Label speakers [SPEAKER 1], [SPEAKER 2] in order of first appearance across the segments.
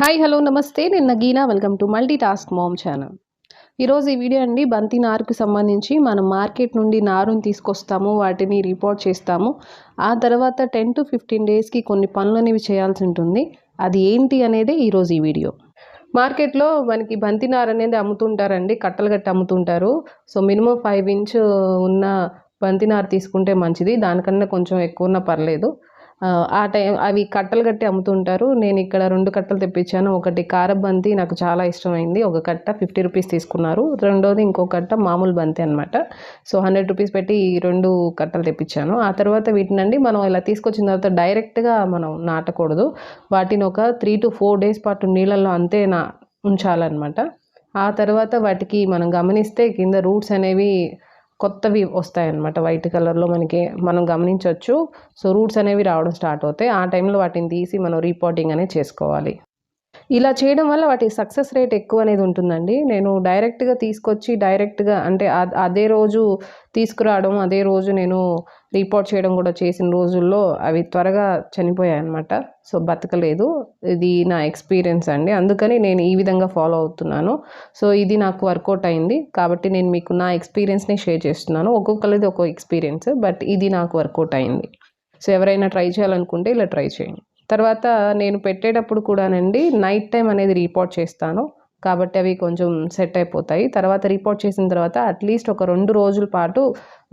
[SPEAKER 1] Hi hello నమస్తే. నేను Nagina. Welcome to multi task channel. ఈరోజు ఈ వీడియో అండి బంతి నారుకు సంబంధించి మనం మార్కెట్ నుండి నారుని తీసుకొస్తాము వాటిని రిపోర్ట్ చేస్తాము. ఆ తర్వాత టెన్ టు ఫిఫ్టీన్ డేస్కి కొన్ని పనులు అనేవి చేయాల్సి ఉంటుంది. అది ఏంటి అనేది ఈరోజు ఈ వీడియో. మార్కెట్లో మనకి బంతి నారు అనేది అమ్ముతుంటారండి కట్టలు కట్టి అమ్ముతుంటారు. సో మినిమం ఫైవ్ ఇంచ్ ఉన్న బంతి నారు తీసుకుంటే మంచిది. దానికన్నా కొంచెం ఎక్కువ ఉన్నా పర్లేదు. ఆ టైం అవి కట్టలు కట్టి అమ్ముతుంటారు. నేను ఇక్కడ రెండు కట్టలు తెప్పించాను. ఒకటి కారబంతి నాకు చాలా ఇష్టమైంది. ఒక కట్ట ఫిఫ్టీ రూపీస్ తీసుకున్నారు. రెండోది ఇంకో కట్ట మామూలు బంతి అనమాట సో హండ్రెడ్ రూపీస్ పెట్టి ఈ రెండు కట్టలు తెప్పించాను. ఆ తర్వాత వీటినండి మనం ఇలా తీసుకొచ్చిన తర్వాత డైరెక్ట్గా మనం నాటకూడదు. వాటిని ఒక త్రీ టు ఫోర్ డేస్ పాటు నీళ్ళల్లో అంతే నా ఉంచాలన్నమాట. ఆ తర్వాత వాటికి మనం గమనిస్తే కింద రూట్స్ అనేవి కొత్తవి వస్తాయన్నమాట. వైట్ కలర్లో మనకి మనం గమనించవచ్చు సో రూట్స్ అనేవి రావడం స్టార్ట్ అవుతాయి. ఆ టైంలో వాటిని తీసి మనం రిపోర్టింగ్ అనేది చేసుకోవాలి. ఇలా చేయడం వల్ల వాటి సక్సెస్ రేట్ ఎక్కువ అనేది ఉంటుందండి. నేను డైరెక్ట్గా తీసుకొచ్చి డైరెక్ట్గా అంటే అదే రోజు తీసుకురావడం అదే రోజు నేను రిపోర్ట్ చేయడం కూడా చేసిన రోజుల్లో అవి త్వరగా చనిపోయాయి అనమాట సో బతకలేదు. ఇది నా ఎక్స్పీరియన్స్ అండి. అందుకని నేను ఈ విధంగా ఫాలో అవుతున్నాను. సో ఇది నాకు వర్కౌట్ అయింది. కాబట్టి నేను మీకు నా ఎక్స్పీరియన్స్ని షేర్ చేస్తున్నాను. ఒక్కొక్కరిది ఒక్కో ఎక్స్పీరియన్స్ బట్ ఇది నాకు వర్కౌట్ అయింది. సో ఎవరైనా ట్రై చేయాలనుకుంటే ఇలా ట్రై చేయండి. తర్వాత నేను పెట్టేటప్పుడు కూడానండి నైట్ టైం అనేది రిపోర్ట్ చేస్తాను. కాబట్టి అవి కొంచెం సెట్ అయిపోతాయి. తర్వాత రిపోర్ట్ చేసిన తర్వాత అట్లీస్ట్ ఒక రెండు రోజుల పాటు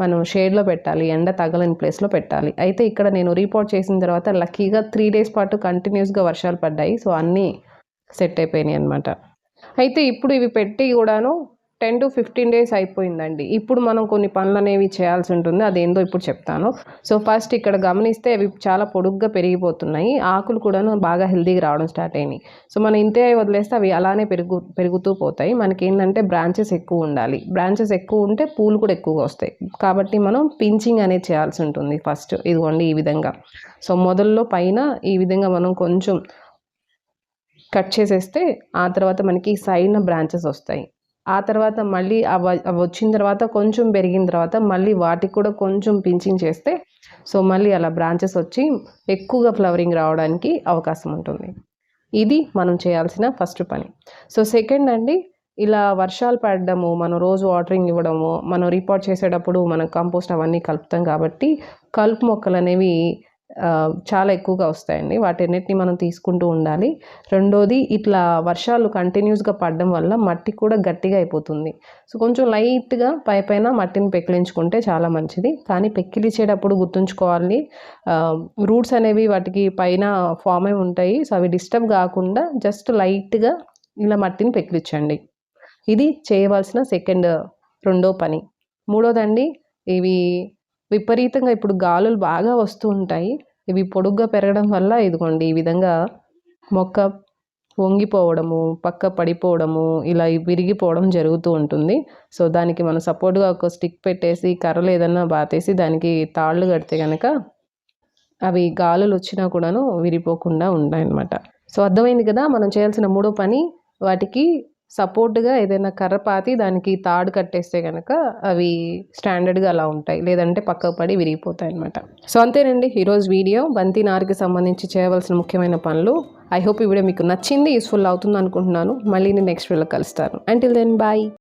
[SPEAKER 1] మనం షేడ్లో పెట్టాలి. ఎండ తగలని ప్లేస్లో పెట్టాలి. అయితే ఇక్కడ నేను రిపోర్ట్ చేసిన తర్వాత లక్కీగా త్రీ డేస్ పాటు కంటిన్యూస్గా వర్షాలు పడ్డాయి. సో అన్నీ సెట్ అయిపోయినాయి అనమాట అయితే ఇప్పుడు ఇవి పెట్టి కూడాను టెన్ టు ఫిఫ్టీన్ డేస్ అయిపోయిందండి. ఇప్పుడు మనం కొన్ని పనులు అనేవి చేయాల్సి ఉంటుంది. అదేందో ఇప్పుడు చెప్తాను. సో ఫస్ట్ ఇక్కడ గమనిస్తే అవి చాలా పొడుగ్గా పెరిగిపోతున్నాయి. ఆకులు కూడాను బాగా హెల్దీగా రావడం స్టార్ట్ అయినాయి. సో మనం ఇంతే వదిలేస్తే అవి అలానే పెరుగు పెరుగుతూ పోతాయి. మనకి ఏంటంటే బ్రాంచెస్ ఎక్కువ ఉండాలి. బ్రాంచెస్ ఎక్కువ ఉంటే పూలు కూడా ఎక్కువగా వస్తాయి. కాబట్టి మనం పించింగ్ అనేది చేయాల్సి ఉంటుంది ఫస్ట్. ఇదిగోండి ఈ విధంగా. సో మొదల్లో పైన ఈ విధంగా మనం కొంచెం కట్ చేసేస్తే ఆ తర్వాత మనకి సైడ్న బ్రాంచెస్ వస్తాయి. ఆ తర్వాత మళ్ళీ అవి అవి వచ్చిన తర్వాత కొంచెం పెరిగిన తర్వాత మళ్ళీ వాటికి కూడా కొంచెం పించింగ్ చేస్తే సో మళ్ళీ అలా బ్రాంచెస్ వచ్చి ఎక్కువగా ఫ్లవరింగ్ రావడానికి అవకాశం ఉంటుంది. ఇది మనం చేయాల్సిన ఫస్ట్ పని. సో సెకండ్ అండి ఇలా వర్షాలు పడడము మనం రోజు వాటరింగ్ ఇవ్వడము మనం రిపోర్ట్ చేసేటప్పుడు మనం కంపోస్ట్ అవన్నీ కలుపుతాం కాబట్టి కలుపు మొక్కలు అనేవి చాలా ఎక్కువగా వస్తాయండి. వాటన్నిటిని మనం తీసుకుంటూ ఉండాలి. రెండోది ఇట్లా వర్షాలు కంటిన్యూస్గా పడడం వల్ల మట్టి కూడా గట్టిగా అయిపోతుంది. సో కొంచెం లైట్గా పై పైన మట్టిని పెకిలించుకుంటే చాలా మంచిది. కానీ పెక్కిలిచ్చేటప్పుడు గుర్తుంచుకోవాలి. రూట్స్ అనేవి వాటికి పైన ఫామ్ అయి ఉంటాయి. సో అవి డిస్టర్బ్ కాకుండా జస్ట్ లైట్గా ఇలా మట్టిని పెకిలించండి. ఇది చేయవలసిన సెకండ్ రెండో పని. మూడోదండి ఇవి విపరీతంగా ఇప్పుడు గాలులు బాగా వస్తూ ఉంటాయి. ఇవి పొడుగ్గా పెరగడం వల్ల ఇదిగోండి ఈ విధంగా మొక్క వంగిపోవడము పక్క పడిపోవడము ఇలా విరిగిపోవడం జరుగుతూ ఉంటుంది. సో దానికి మనం సపోర్ట్గా ఒక స్టిక్ పెట్టేసి కర్రలు ఏదన్నా బాతేసి దానికి తాళ్ళు కడితే కనుక అవి గాలులు వచ్చినా కూడాను విరిపోకుండా ఉంటాయన్నమాట. సో అర్థమైంది కదా? మనం చేయాల్సిన మూడో పని వాటికి సపోర్ట్గా ఏదైనా కర్ర పాతి దానికి తాడు కట్టేస్తే కనుక అవి స్టాండర్డ్గా అలా ఉంటాయి. లేదంటే పక్కకు పడి విరిగిపోతాయి అనమాట సో అంతేనండి. ఈరోజు వీడియో బంతి నారికి సంబంధించి చేయవలసిన ముఖ్యమైన పనులు. ఐ హోప్ ఈ వీడియో మీకు నచ్చింది యూస్ఫుల్ అవుతుంది అనుకుంటున్నాను. మళ్ళీ నేను నెక్స్ట్ వీడియోలో కలుస్తాను. Until then bye